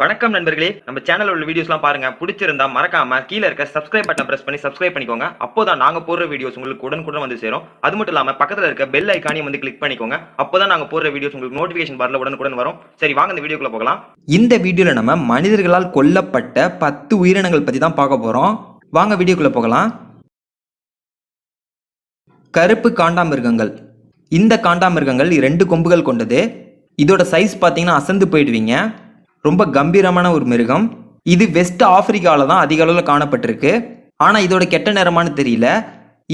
வணக்கம் நண்பர்களே. நம்ம சேனல் உள்ள வீடியோஸ்லாம் பாருங்க. பிடிச்சிருந்தா மறக்காம கீழே இருக்க சப்ஸ்கிரைப் பட்டன் பிரஸ் பண்ணி சப்ஸ்கிரைப் பண்ணிக்கோங்க. அப்போதான் நாங்க போடுற வீடியோஸ் உங்களுக்கு உடனுக்குடன் வந்து சேரும். அது மட்டும் இல்லாம பக்கத்துல இருக்க பெல் ஐக்கானையும் வந்து கிளிக் பண்ணிக்கோங்க. அப்போதான் நாங்க போடுற வீடியோஸ் உங்களுக்கு நோட்டிபிகேஷன் பார்ல உடனுக்குடன் வரும். சரி வாங்க இந்த வீடியோக்குள்ள போகலாம். இந்த வீடியோவில் நம்ம மனிதர்களால் கொல்லப்பட்ட பத்து உயிரினங்கள் பற்றி தான் பார்க்க போகிறோம் வாங்க வீடியோக்குள்ளே போகலாம். கருப்பு காண்டாமிருகங்கள். இந்த காண்டாமிருகங்கள் ரெண்டு கொம்புகள் கொண்டது. இதோட சைஸ் பார்த்தீங்கன்னா அசந்து போயிடுவீங்க. ரொம்ப கம்பீரமான ஒரு மிருகம். இது வெஸ்ட் ஆப்பிரிக்காவில் தான் அதிக அளவில் காணப்பட்டிருக்கு. ஆனால் இதோட கெட்ட நிறமான்னு தெரியல.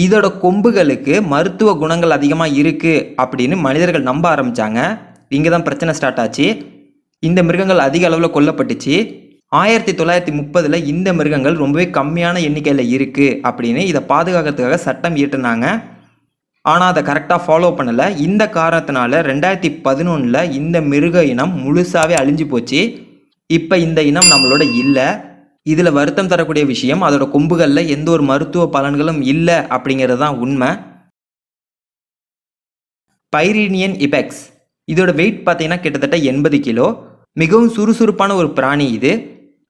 இதோட கொம்புகளுக்கு மருத்துவ குணங்கள் அதிகமாக இருக்குது அப்படின்னு மனிதர்கள் நம்ப ஆரம்பித்தாங்க இங்கே தான் பிரச்சனை ஸ்டார்ட் ஆச்சு. இந்த மிருகங்கள் அதிக அளவில் கொல்லப்பட்டுச்சு. ஆயிரத்தி தொள்ளாயிரத்தி முப்பதில் இந்த மிருகங்கள் ரொம்பவே கம்மியான எண்ணிக்கையில் இருக்குது அப்படின்னு இதை பாதுகாக்கிறதுக்காக சட்டம் இயற்றினாங்க. ஆனால் அதை கரெக்டாக ஃபாலோ பண்ணலை. இந்த காரணத்தினால ரெண்டாயிரத்தி பதினொன்றில் இந்த மிருக இனம் முழுசாகவே அழிஞ்சு போச்சு. இப்போ இந்த இனம் நம்மளோட இல்லை. இதில் வருத்தம் தரக்கூடிய விஷயம் அதோட கொம்புகளில் எந்த ஒரு மருத்துவ பலன்களும் இல்லை அப்படிங்கிறது தான் உண்மை. பைரீனியன் இபெக்ஸ். இதோட வெயிட் பார்த்தீங்கன்னா கிட்டத்தட்ட எண்பது கிலோ. மிகவும் சுறுசுறுப்பான ஒரு பிராணி இது.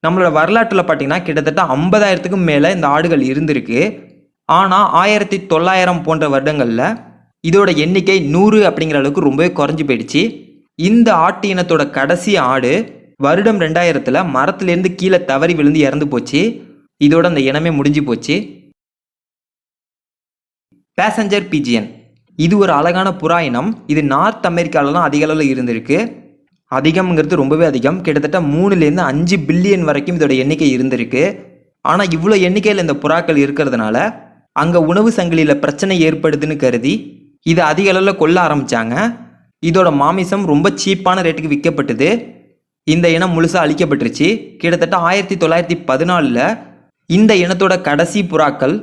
நம்மளோட வரலாற்றில் பார்த்தீங்கன்னா கிட்டத்தட்ட ஐம்பதாயிரத்துக்கும் மேலே இந்த ஆடுகள் இருந்திருக்கு. ஆனால் ஆயிரத்தி தொள்ளாயிரம் போன்ற வருடங்களில் இதோட எண்ணிக்கை நூறு அப்படிங்கிற அளவுக்கு ரொம்பவே குறைஞ்சி போயிடுச்சு. இந்த ஆட்டு இனத்தோட கடைசி ஆடு வருடம் ரெண்டாயிரத்தில் மரத்துலேருந்து கீழே தவறி விழுந்து இறந்து போச்சு. இதோட அந்த இனமே முடிஞ்சு போச்சு. பேசஞ்சர் பிஜியன் இது ஒரு அழகான புறா இனம். இது நார்த் அமெரிக்காலலாம் அதிக அளவில் இருந்திருக்கு. அதிகம்ங்கிறது ரொம்பவே அதிகம். கிட்டத்தட்ட மூணுலேருந்து அஞ்சு பில்லியன் வரைக்கும் இதோட எண்ணிக்கை இருந்திருக்கு. ஆனால் இவ்வளோ எண்ணிக்கையில் இந்த புறாக்கள் இருக்கிறதுனால அங்கே உணவு சங்கிலியில் பிரச்சனை ஏற்படுதுன்னு கருதி இதை அதிக அளவில் கொல்ல ஆரம்பித்தாங்க இதோட மாமிசம் ரொம்ப சீப்பான ரேட்டுக்கு விற்கப்பட்டது இந்த இனம் முழுசாக அழிக்கப்பட்டுருச்சு. கிட்டத்தட்ட ஆயிரத்தி தொள்ளாயிரத்தி பதினாலில் இந்த இனத்தோட கடைசி புறாக்கள்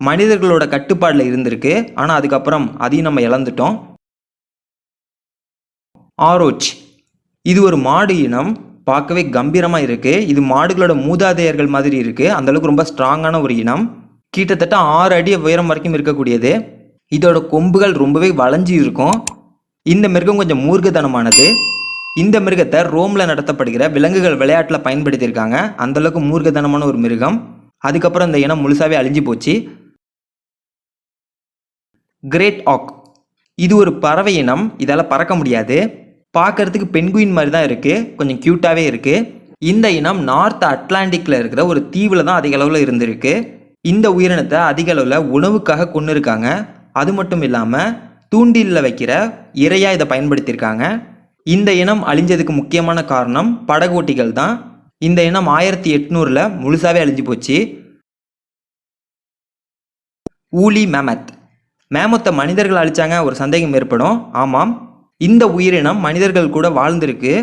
மனிதர்களோட கட்டுப்பாடில் இருந்திருக்கு. ஆனால் அதுக்கப்புறம் அதையும் நம்ம இழந்துட்டோம். ஆரோச் இது ஒரு மாடு இனம். பார்க்கவே கம்பீரமாக இருக்குது இது மாடுகளோட மூதாதையர்கள் மாதிரி இருக்குது அந்தளவுக்கு ரொம்ப ஸ்ட்ராங்கான ஒரு இனம். கிட்டத்தட்ட ஆறு அடி உயரம் வரைக்கும் இருக்கக்கூடியது. இதோட கொம்புகள் ரொம்பவே வளைஞ்சி இருக்கும். இந்த மிருகம் கொஞ்சம் மூர்க்கத்தனமானது. இந்த மிருகத்தை ரோமில் நடத்தப்படுகிற விலங்குகள் விளையாட்டில் பயன்படுத்தியிருக்காங்க. அந்தளவுக்கு மூர்க்கத்தனமான ஒரு மிருகம். அதுக்கப்புறம் இந்த இனம் முழுசாகவே அழிஞ்சு போச்சு. கிரேட் ஆக் இது ஒரு பறவை இனம். இதால் பறக்க முடியாது. பார்க்கறதுக்கு பென்குயின் மாதிரி தான் இருக்குது கொஞ்சம் க்யூட்டாகவே இருக்குது இந்த இனம் நார்த் அட்லாண்டிக்கில் இருக்கிற ஒரு தீவில் தான் அதிக அளவில் இருந்திருக்கு. இந்த உயிரினத்தை அதிக அளவில் உணவுக்காக கொண்டு இருக்காங்க அது மட்டும் இல்லாமல் தூண்டிலில் வைக்கிற இரையாக இதை பயன்படுத்தியிருக்காங்க. இந்த இனம் அழிஞ்சதுக்கு முக்கியமான காரணம் படகோட்டிகள் தான். இந்த இனம் ஆயிரத்தி எட்நூறில் முழுசாகவே அழிஞ்சு போச்சு. ஊலி மேமத். மேமத்தை மனிதர்கள் அழிச்சாங்க ஒரு சந்தேகம் ஏற்படும். ஆமாம் இந்த உயிரினம் மனிதர்கள் கூட வாழ்ந்திருக்கு.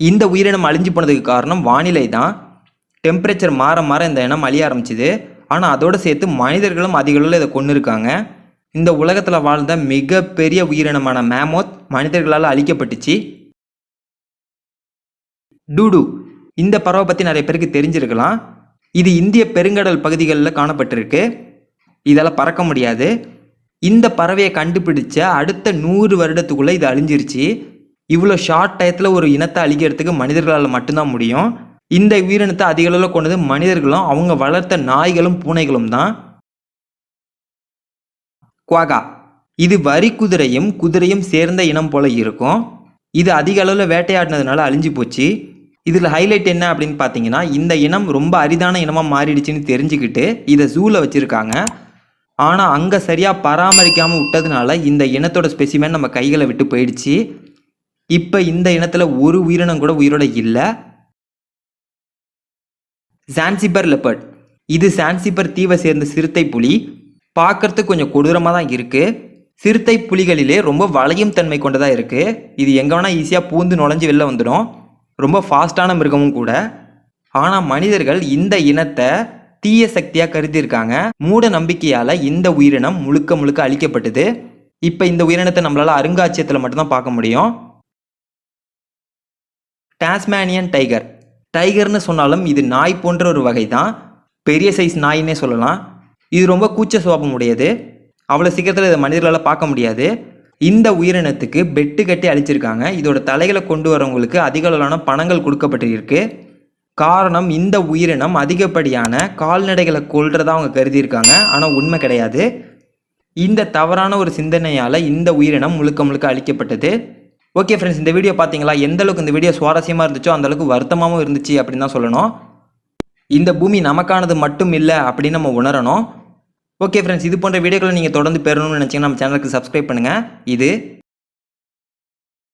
இந்த உயிரினம் அழிஞ்சு போனதுக்கு காரணம் வானிலை தான். டெம்பரேச்சர் மாற மாற இந்த இனம் அழிய ஆரம்பிச்சுது. ஆனால் அதோடு சேர்த்து மனிதர்களும் அதிக அளவில் இதை கொண்டு இருக்காங்க இந்த உலகத்தில் வாழ்ந்த மிகப்பெரிய உயிரினமான மேமோத் மனிதர்களால் அழிக்கப்பட்டுச்சு. டூடு இந்த பறவை பற்றி நிறைய பேருக்கு தெரிஞ்சிருக்கலாம். இது இந்திய பெருங்கடல் பகுதிகளில் காணப்பட்டிருக்கு. இதால் பறக்க முடியாது. இந்த பறவையை கண்டுபிடிச்ச அடுத்த நூறு வருடத்துக்குள்ளே இது அழிஞ்சிருச்சு. இவ்வளோ ஷார்ட் டயத்தில் ஒரு இனத்தை அழிக்கிறதுக்கு மனிதர்களால் மட்டும்தான் முடியும். இந்த உயிரினத்தை அதிக அளவில் கொண்டது மனிதர்களும் அவங்க வளர்த்த நாய்களும் பூனைகளும் தான். குவாகா. இது வரி குதிரையும் குதிரையும் சேர்ந்த இனம் போல இருக்கும். இது அதிக அளவில் வேட்டையாடினதுனால அழிஞ்சு போச்சு. இதில் ஹைலைட் என்ன அப்படின்னு பார்த்தீங்கன்னா இந்த இனம் ரொம்ப அரிதான இனமாக மாறிடுச்சுன்னு தெரிஞ்சுக்கிட்டு இதை ஜூவில் வச்சுருக்காங்க. ஆனால் அங்கே சரியாக பராமரிக்காமல் விட்டதுனால இந்த இனத்தோட ஸ்பெசிமென் நம்ம கைகளை விட்டு போயிடுச்சு. இப்போ இந்த இனத்தில் ஒரு உயிரினம் கூட உயிரோட இல்லை. சான்சிபர் லெப்பர்ட் இது சான்சிபர் தீவை சேர்ந்த சிறுத்தை புலி. பார்க்கறதுக்கு கொஞ்சம் கொடூரமாக தான் இருக்குது சிறுத்தை புலிகளிலே ரொம்ப வளையும் தன்மை கொண்டதாக இருக்குது இது எங்கே வேணால் ஈஸியாக பூந்து நுழைஞ்சு வெளில வந்துடும். ரொம்ப ஃபாஸ்டான மிருகமும் கூட. ஆனால் மனிதர்கள் இந்த இனத்தை தீய சக்தியாக கருதியிருக்காங்க. மூட நம்பிக்கையால் இந்த உயிரினம் முழுக்க முழுக்க அழிக்கப்பட்டது. இப்போ இந்த உயிரினத்தை நம்மளால் அருங்காட்சியகத்தில் மட்டும்தான் பார்க்க முடியும். டாஸ்மேனியன் டைகர் டைகர்னு சொன்னாலும் இது நாய் போன்ற ஒரு வகை தான் பெரிய சைஸ் நாயின்னே சொல்லலாம். இது ரொம்ப கூச்ச சுவாபம் உடையது. அவ்வளோ சீக்கிரத்தில் இதை மனிதர்களால் பார்க்க முடியாது. இந்த உயிரினத்துக்கு பெட்டு கட்டி அழிச்சிருக்காங்க. இதோட தலைகளை கொண்டு வரவங்களுக்கு அதிக அளவிலான பணங்கள் கொடுக்கப்பட்டிருக்கு. காரணம் இந்த உயிரினம் அதிகப்படியான கால்நடைகளை கொள்றதா அவங்க கருதியிருக்காங்க. ஆனால் உண்மை கிடையாது. இந்த தவறான ஒரு சிந்தனையால் இந்த உயிரினம் முழுக்க முழுக்க அழிக்கப்பட்டது. ஓகே ஃப்ரெண்ட்ஸ் இந்த வீடியோ பார்த்தீங்களா எந்த அளவுக்கு இந்த வீடியோ சுவாரஸ்யமாக இருந்துச்சோ அந்த அளவுக்கு வருத்தமாகவும் இருந்துச்சு அப்படின்னு தான் சொல்லணும். இந்த பூமி நமக்கானது மட்டும் இல்லை அப்படின்னு நம்ம உணரணும். ஓகே ஃப்ரெண்ட்ஸ் இது போன்ற வீடியோக்களை நீங்கள் தொடர்ந்து பெறணும்னு நினச்சிங்கன்னா நம்ம சேனலுக்கு சப்ஸ்கிரைப் பண்ணுங்கள் இது